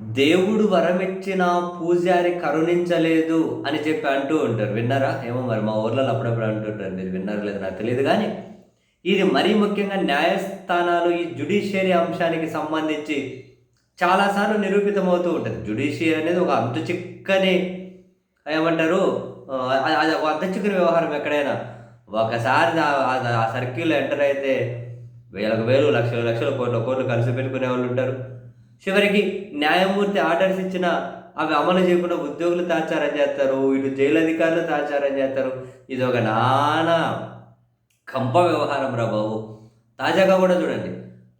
దేవుడు వరమిచ్చిన పూజారి కరుణించలేదు అని చెప్పి అంటూ ఉంటారు. విన్నారా? ఏమో మరి మా ఊర్లలో అప్పుడప్పుడు అంటుంటారు మీరు విన్నారు లేదు నాకు తెలియదు కానీ ఇది మరీ ముఖ్యంగా న్యాయస్థానాలు ఈ జుడిషియరీ అంశానికి సంబంధించి చాలాసార్లు నిరూపితమవుతూ ఉంటుంది. జుడిషియరీ అనేది ఒక అంతు చిక్కని ఏమంటారు? అది ఒక అంత చిక్కని వ్యవహారం ఎక్కడైనా. ఒకసారి ఆ- ఆ సర్కిల్ ఎంటర్ అయితే వేలకు వేలు లక్షల లక్షల కోట్ల కోట్లు కలిసి పెట్టుకునే వాళ్ళు ఉంటారు. చివరికి న్యాయమూర్తి ఆర్డర్స్ ఇచ్చిన అవి అమలు చేయకుండా ఉద్యోగులు తాచారం చేస్తారు ఇటు జైలు అధికారులు తాచారం చేస్తారు. ఇది ఒక నానా కంప వ్యవహారం రా బాబు. తాజాగా కూడా చూడండి.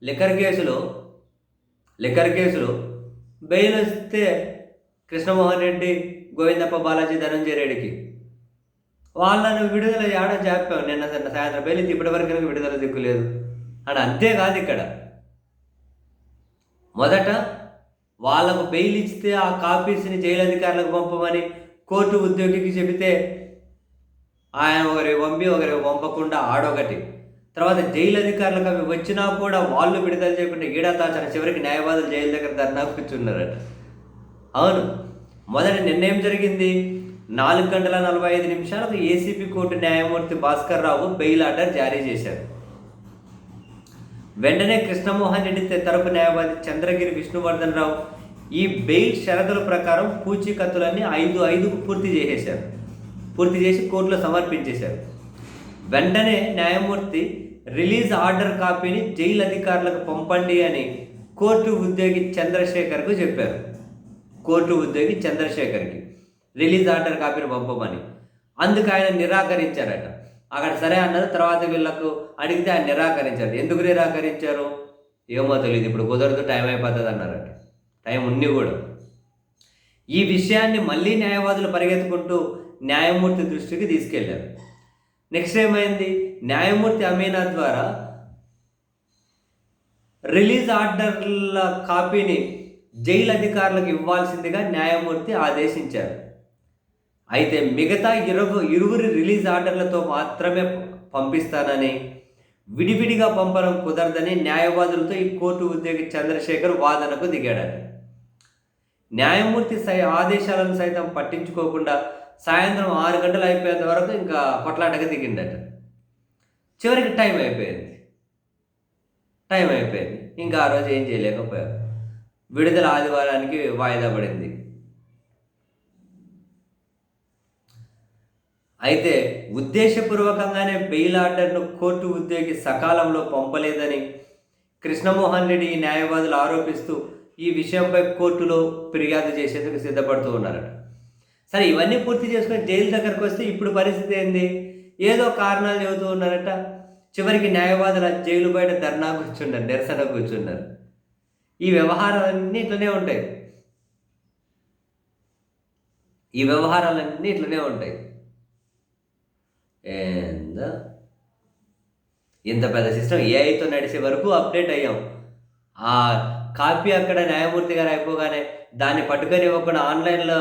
లిక్కర్ కేసులో లిక్కర్ కేసులో బెయిల్ వస్తే కృష్ణమోహన్ రెడ్డి గోవిందప్ప బాలాజీ ధనంజయ రెడ్డికి వాళ్ళను విడుదల ఏడ చెప్పాం నిన్న సాయంత్రం బెయిల్ ఇప్పటి ఇప్పటివరకు విడుదల దిక్కులేదు అని అంతేకాదు ఇక్కడ. మొదట వాళ్ళకు బెయిల్ ఇస్తే ఆ కాపీస్ని జైలు అధికారులకు పంపమని కోర్టు ఉద్యోగికి చెబితే ఆయన ఒకరి పంపి ఒకరి పంపకుండా ఆడొకటి. తర్వాత జైలు అధికారులకు అవి వచ్చినా కూడా వాళ్ళు విడుదల చేయకుండా ఈడా దాచిన చివరికి న్యాయవాదులు జైలు దగ్గర ధర్నా కూర్చున్నారట. అవును. మొదటి నిర్ణయం జరిగింది? నాలుగు గంటల నలభై ఐదు నిమిషాలకు ఏసీపీ కోర్టు న్యాయమూర్తి భాస్కర్ రావు బెయిల్ ఆర్డర్ జారీ చేశారు. వెంటనే కృష్ణమోహన్ రెడ్డి తరపు న్యాయవాది చంద్రగిరి విష్ణువర్ధన్ రావు ఈ బెయిల్ షరతుల ప్రకారం పూచీకత్తులన్నీ ఐదు ఐదుకు పూర్తి చేసేశారు. పూర్తి చేసి కోర్టులో సమర్పించేశారు. వెంటనే న్యాయమూర్తి రిలీజ్ ఆర్డర్ కాపీని జైలు అధికారులకు పంపండి అని కోర్టు ఉద్యోగి చంద్రశేఖర్కు చెప్పారు. కోర్టు ఉద్యోగి చంద్రశేఖర్కి రిలీజ్ ఆర్డర్ కాపీని పంపమని. అందుకు ఆయన నిరాకరించారట. అక్కడ సరే అన్నారు. తర్వాత వీళ్ళకు అడిగితే ఆయన నిరాకరించారు. ఎందుకు నిరాకరించారు? ఏమో తెలియదు ఇప్పుడు కుదరదు టైం అయిపోతుంది అన్నారట. టైం ఉంది కూడా. ఈ విషయాన్ని మళ్ళీ న్యాయవాదులు పరిగెత్తుకుంటూ న్యాయమూర్తి దృష్టికి తీసుకెళ్ళారు. నెక్స్ట్ ఏమైంది? న్యాయమూర్తి అమీనా ద్వారా రిలీజ్ ఆర్డర్ల కాపీని జైలు అధికారులకు ఇవ్వాల్సిందిగా న్యాయమూర్తి ఆదేశించారు. అయితే మిగతా ఇరువు ఇరువురి రిలీజ్ ఆర్డర్లతో మాత్రమే పంపిస్తానని విడివిడిగా పంపడం కుదరదని న్యాయవాదులతో ఈ కోర్టు ఉద్యోగి చంద్రశేఖర్ వాదనకు దిగాడని న్యాయమూర్తి సై ఆదేశాలను సైతం పట్టించుకోకుండా సాయంత్రం ఆరు గంటలు అయిపోయేంత వరకు ఇంకా కొట్లాటగా దిగిండట. చివరికి టైం అయిపోయింది. టైం అయిపోయింది. ఇంకా ఆ రోజు ఏం చేయలేకపోయారు విడుదల ఆదివారానికి వాయిదా పడింది. అయితే ఉద్దేశపూర్వకంగానే బెయిల్ ఆర్డర్ను కోర్టు ఉద్యోగి సకాలంలో పంపలేదని కృష్ణమోహన్ రెడ్డి ఈ న్యాయవాదులు ఆరోపిస్తూ ఈ విషయంపై కోర్టులో ఫిర్యాదు చేసేందుకు సిద్ధపడుతూ ఉన్నారట. సరే ఇవన్నీ పూర్తి చేసుకొని జైలు దగ్గరకు వస్తే ఇప్పుడు పరిస్థితి ఏంది? ఏదో కారణాలు చెబుతూ ఉన్నారట. చివరికి న్యాయవాదులు జైలు బయట ధర్నా కూర్చున్నారు నిరసన కూర్చున్నారు. ఈ వ్యవహారాలన్నీ ఇట్లనే ఉంటాయి. ఈ వ్యవహారాలన్నీ ఇట్లనే ఉంటాయి. ఏందా ఇంత పెద్ద సిస్టమ్ ఏఐతో నడిచే వరకు అప్డేట్ అయ్యాం. ఆ కాపీ అక్కడ న్యాయమూర్తి గారు అయిపోగానే దాన్ని పట్టుకొని ఇవ్వకుండా ఆన్లైన్లో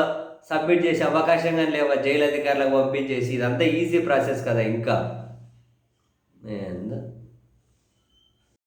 సబ్మిట్ చేసే అవకాశం కానీ లేవా? జైలు అధికారులకు పంపించేసి ఇదంతా ఈజీ ప్రాసెస్ కదా ఇంకా. ఏందా